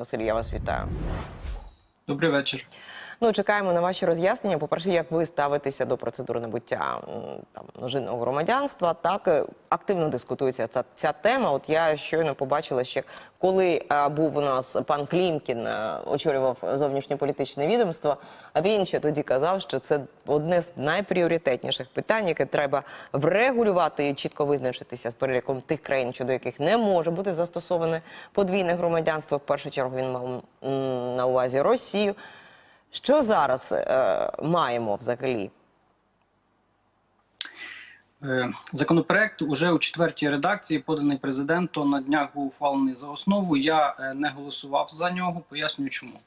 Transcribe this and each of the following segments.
Василь, я вас вітаю. Добрий вечір. Ну, чекаємо на ваші роз'яснення. По-перше, як ви ставитеся до процедури набуття там множинного громадянства? Так е, активно дискутується ця, ця тема. От я щойно побачила ще, коли е, був у нас пан Клімкін, е, очолював зовнішньополітичне відомство. А він ще тоді казав, що це одне з найпріоритетніших питань, яке треба врегулювати і чітко визначитися з переліком тих країн, щодо яких не може бути застосоване подвійне громадянство. В першу чергу він мав на увазі Росію. Що зараз е, маємо взагалі? Е, Законопроект уже у четвертій редакції, поданий президентом, на днях був ухвалений за основу. Я е, не голосував за нього. Пояснюю, чому.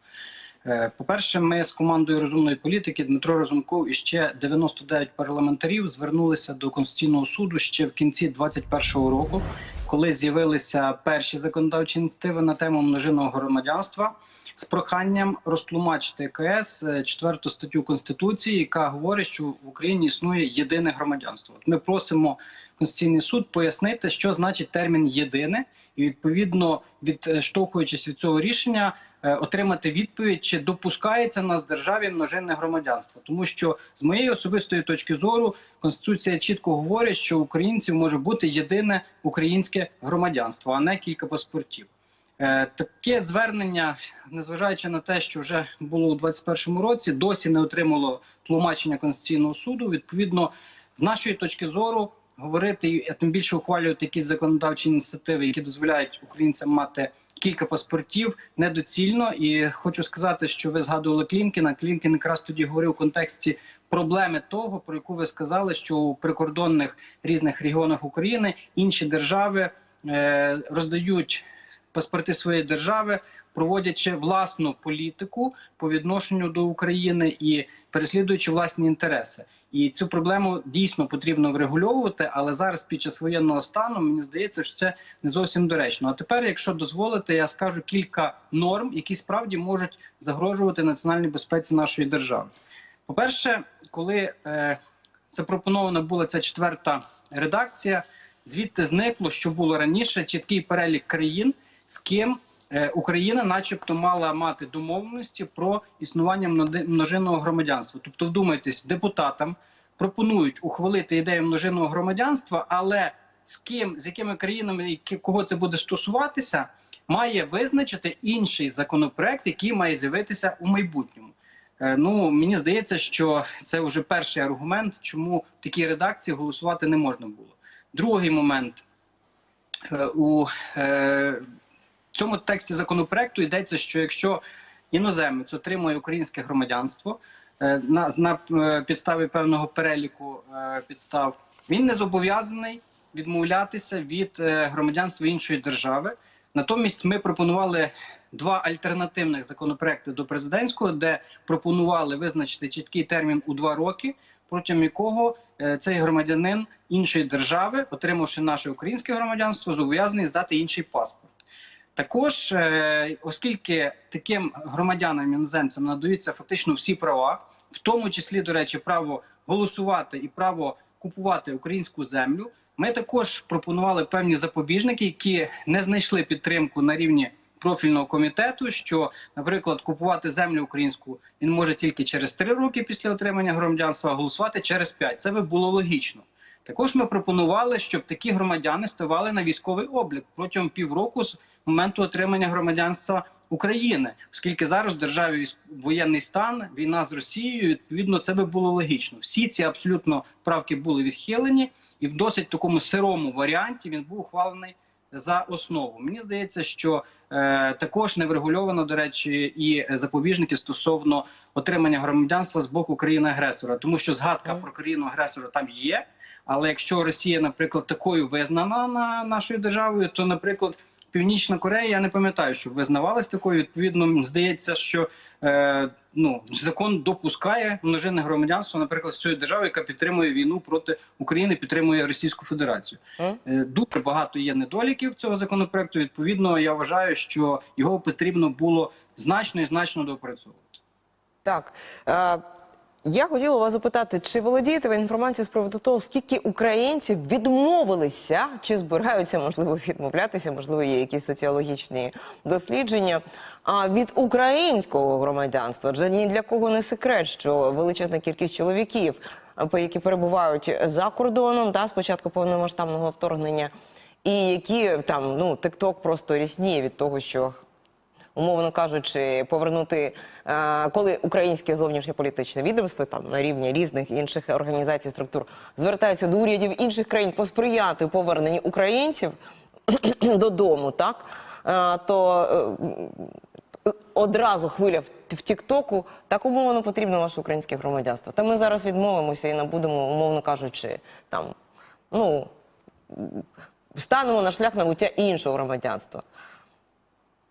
Е, По-перше, ми з командою розумної політики Дмитро Разумков і ще 99 парламентарів звернулися до Конституційного суду ще в кінці 2021 року, коли з'явилися перші законодавчі ініціативи на тему множинного громадянства з проханням розтлумачити КС е, четверту статтю Конституції, яка говорить, що в Україні існує єдине громадянство. От ми просимо Конституційний суд пояснити, що значить термін єдине, і відповідно відштовхуючись від цього рішення, отримати відповідь, чи допускається в нас державі множинне громадянство, тому що з моєї особистої точки зору конституція чітко говорить, що українців може бути єдине українське громадянство, а не кілька паспортів. Е, Таке звернення, незважаючи на те, що вже було у 2021 році, досі не отримало тлумачення Конституційного суду. Відповідно, з нашої точки зору, говорити а тим більше ухвалювати якісь законодавчі ініціативи, які дозволяють українцям мати кілька паспортів, недоцільно. І хочу сказати, що ви згадували Клінкіна. Клінкін якраз тоді говорив у контексті проблеми того, про яку ви сказали, що у прикордонних різних регіонах України інші держави е, роздають паспорти своєї держави, проводячи власну політику по відношенню до України і переслідуючи власні інтереси. І цю проблему дійсно потрібно врегульовувати. Але зараз, під час воєнного стану, мені здається, що це не зовсім доречно. А тепер, якщо дозволите, я скажу кілька норм, які справді можуть загрожувати національній безпеці нашої держави. По-перше, коли е, запропонована була ця четверта редакція, звідти зникло, що було раніше, чіткий перелік країн, з ким е, Україна, начебто, мала мати домовленості про існування множинного громадянства. Тобто, вдумайтесь, депутатам пропонують ухвалити ідею множинного громадянства, але з ким, з якими країнами, кого це буде стосуватися, має визначити інший законопроект, який має з'явитися у майбутньому. Е, Ну мені здається, що це вже перший аргумент, чому в такій редакції голосувати не можна було. Другий момент Е, у цьому тексті законопроекту йдеться, що якщо іноземець отримує українське громадянство е, на, на е, підставі певного переліку е, підстав, він не зобов'язаний відмовлятися від громадянства іншої держави. Натомість ми пропонували два альтернативних законопроекти до президентського, де пропонували визначити чіткий термін у два роки, протягом якого цей громадянин іншої держави, отримавши наше українське громадянство, зобов'язаний здати інший паспорт. Також, е, оскільки таким громадянам іноземцям надаються фактично всі права, в тому числі, до речі, право голосувати і право купувати українську землю, ми також пропонували певні запобіжники, які не знайшли підтримку на рівні профільного комітету. Що, наприклад, купувати землю українську він може тільки через три роки після отримання громадянства, а голосувати через п'ять. Це би було логічно. Також ми пропонували, щоб такі громадяни ставали на військовий облік протягом півроку з моменту отримання громадянства України, оскільки зараз в державі воєнний стан, війна з Росією. Відповідно, це би було логічно. Всі ці абсолютно правки були відхилені, і в досить такому сирому варіанті він був ухвалений за основу. Мені здається, що е, також не врегульовано, до речі, і запобіжники стосовно отримання громадянства з боку країни-агресора, тому що згадка про країну агресора там є. Але якщо Росія, наприклад, такою визнана на нашою державою, то, наприклад, Північна Корея, я не пам'ятаю, що визнавалась такою. Відповідно, здається, що е, ну закон допускає множинне громадянство, наприклад, з цієї держави, яка підтримує війну проти України, підтримує Російську Федерацію. Е, Дуже багато є недоліків цього законопроекту. Відповідно, я вважаю, що його потрібно було значно і значно доопрацьовувати. Так. Я хотіла вас запитати, чи володієте ви інформацією з приводу того, скільки українців відмовилися, чи збираються, можливо, відмовлятися, можливо, є якісь соціологічні дослідження, а від українського громадянства? Адже ні для кого не секрет, що величезна кількість чоловіків, які перебувають за кордоном, да, спочатку повномасштабного вторгнення, і які там ну тикток просто рісніє від того, що умовно кажучи, повернути, е, коли українське зовнішньополітичне відомство там на рівні різних інших організацій структур звертається до урядів інших країн посприяти поверненню українців додому, так е, то е, одразу хвиля в, Тіктоку, так умовно потрібно ваше українське громадянство. Та ми зараз відмовимося і не будемо, умовно кажучи, там ну станемо на шлях набуття іншого громадянства.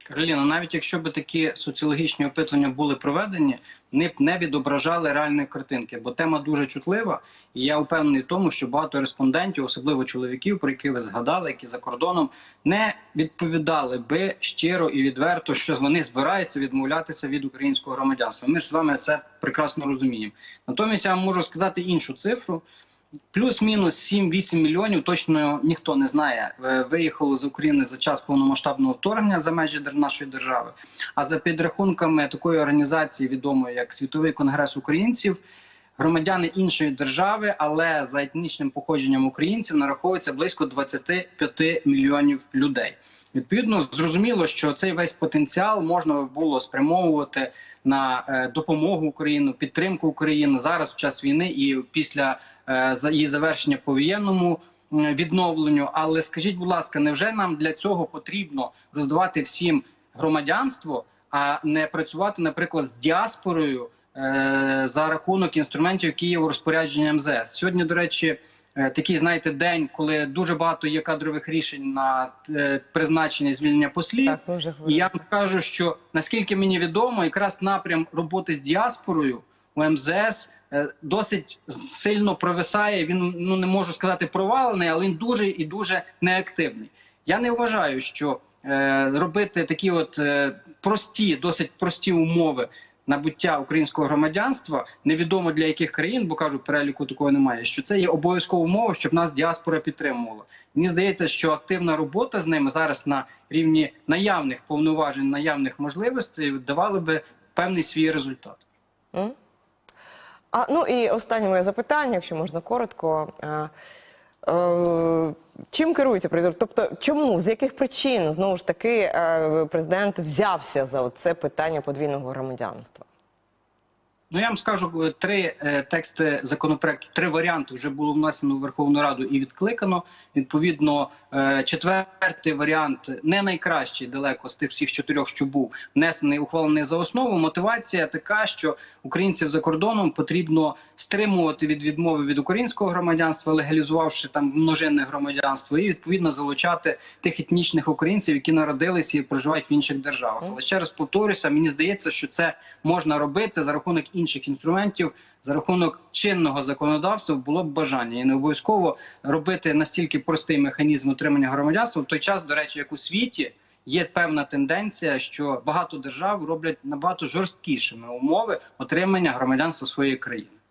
Кароліна, навіть якщо б такі соціологічні опитування були проведені, вони б не відображали реальної картинки, бо тема дуже чутлива, і я впевнений в тому, що багато респондентів, особливо чоловіків, про які ви згадали, які за кордоном, не відповідали би щиро і відверто, що вони збираються відмовлятися від українського громадянства. Ми ж з вами це прекрасно розуміємо. Натомість я вам можу сказати іншу цифру. Плюс-мінус 7-8 мільйонів точно ніхто не знає. е, Виїхало з України за час повномасштабного вторгнення за межі нашої держави. А за підрахунками такої організації, відомої як Світовий конгрес українців, громадяни іншої держави, але за етнічним походженням українців нараховується близько 25 мільйонів людей. Відповідно, зрозуміло, що цей весь потенціал можна було спрямовувати на е, допомогу Україні, підтримку України зараз в час війни і після за її завершення по воєнному відновленню. Але скажіть, будь ласка, невже нам для цього потрібно роздавати всім громадянство, а не працювати, наприклад, з діаспорою е, за рахунок інструментів, які є у розпорядженні МЗС? Сьогодні, до речі. е, Такий, знаєте, день, коли дуже багато є кадрових рішень на е, призначення і звільнення послів. Так, І я вам кажу, що наскільки мені відомо, якраз напрям роботи з діаспорою у МЗС е, досить сильно провисає. Він ну не можу сказати провалений, але він дуже і дуже неактивний. Я не вважаю, що е, робити такі от е, прості, досить прості умови. Набуття українського громадянства невідомо для яких країн, бо кажу, переліку такого немає. Що це є обов'язкова умова, щоб нас діаспора підтримувала. Мені здається, що активна робота з ними зараз на рівні наявних повноважень, наявних можливостей давали би певний свій результат. А, ну і останнє моє запитання, якщо можна коротко. А, е, чим керується президент? Тобто, чому, з яких причин знову ж таки е, президент взявся за це питання подвійного громадянства? Ну я вам скажу е, три е, тексти законопроекту, три варіанти вже було внесено в Верховну Раду і відкликано. Відповідно, е, четвертий варіант не найкращий далеко з тих всіх чотирьох, що був внесений, ухвалений за основу. Мотивація така, що українців за кордоном потрібно стримувати від відмови від українського громадянства, легалізувавши там множинне громадянство, і відповідно залучати тих етнічних українців, які народилися і проживають в інших державах. Але ще раз повторюся, мені здається, що це можна робити за рахунок інших інструментів, за рахунок чинного законодавства було б бажання і не обов'язково робити настільки простий механізм отримання громадянства в той час, до речі, як у світі. Є певна тенденція, що багато держав роблять набагато жорсткішими умови отримання громадянства своєї країни.